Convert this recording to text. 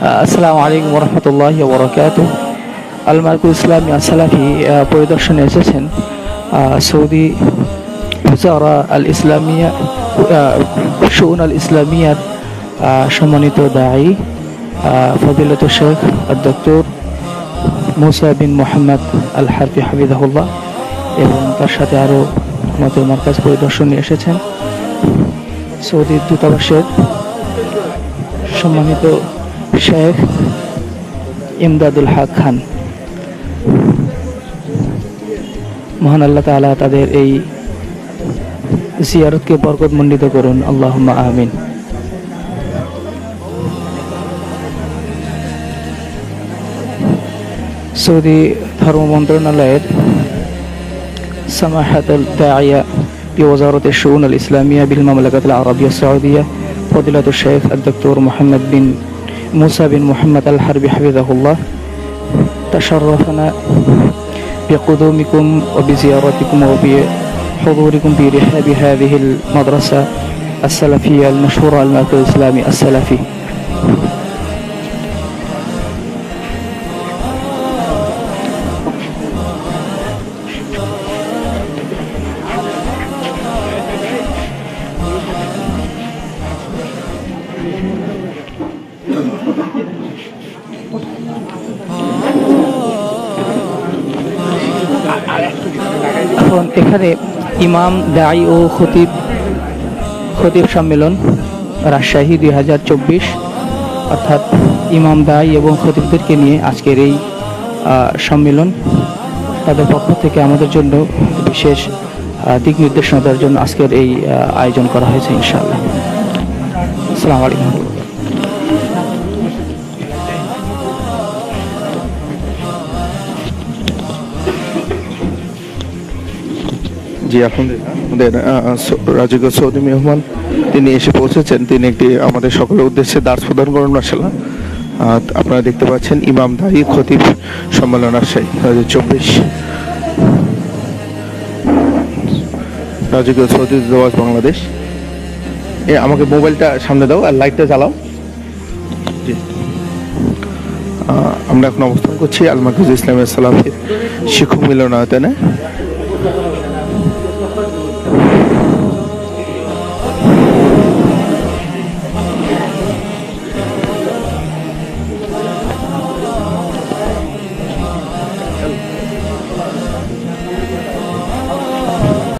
আসসালামু আলাইকুম রহমতুল্লাহ বরকাত আল মার্কুল ইসলামী সালাফি পরিদর্শনে এসেছেন সৌদি হুজারা আল ইসলামিয়া শৌন আল ইসলামিয়ার সম্মানিত দায়ী ফদিলত Sheikh doctor Musa bin Mohammad Al Harfi হাবিদাহুল্লাহ এবং তার সাথে আরও আমাদের মার্কাজ পরিদর্শনে এসেছেন। সৌদি দূতাবাসের সম্মানিত শেখ ইমদাদুল হক খান মহান আল্লাহ তাআলা তাদের এই জিয়ারতকে বরকত মণ্ডিত করুন আল্লাহ আমিন সৌদি ধর্ম মন্ত্রণালয়ের سماحة الداعية بوزارة الشؤون الإسلامية بالمملكة العربية السعودية فضيلة الشيخ الدكتور محمد بن موسى بن محمد الحربي حفظه الله. تشرفنا بقدومكم وبزيارتكم وبحضوركم في رحاب هذه المدرسة السلفية المشهورة المركز الإسلامي السلفي. এখন এখানে ইমাম দায়ী ও খতিব খতিব সম্মেলন, রাজশাহী দুই হাজার চব্বিশ। অর্থাৎ ইমাম দায়ী এবং খতিবদেরকে নিয়ে আজকের এই সম্মেলন। তাদের পক্ষ থেকে আমাদের জন্য বিশেষ দিক নির্দেশনা দেওয়ার জন্য আজকের এই আয়োজন করা হয়েছে, ইনশাআল্লাহ। আসসালামু আলাইকুম। জি আলহামদুলিল্লাহ। আমাদের আহ, রাজকীয় সৌদি মেহমান তিনি এসে পৌঁছেছেন। তিনি একটি আমাদের সকলের উদ্দেশ্যে দাস প্রদান করুন মাসাল্লাহ আপনারা দেখতে পাচ্ছেন ইমাম দায়ী খতিব সম্মেলন রাজশাহী দু হাজার চব্বিশ। রাজকীয় সৌদি দূতাবাস বাংলাদেশ। এ আমাকে মোবাইলটা সামনে দাও আর লাইটটা জ্বালাও। জি। আমরা এখন অবস্থান করছি আলমাকুজ ইসলামের সালাফের শিক্ষক মিলনায়তনে।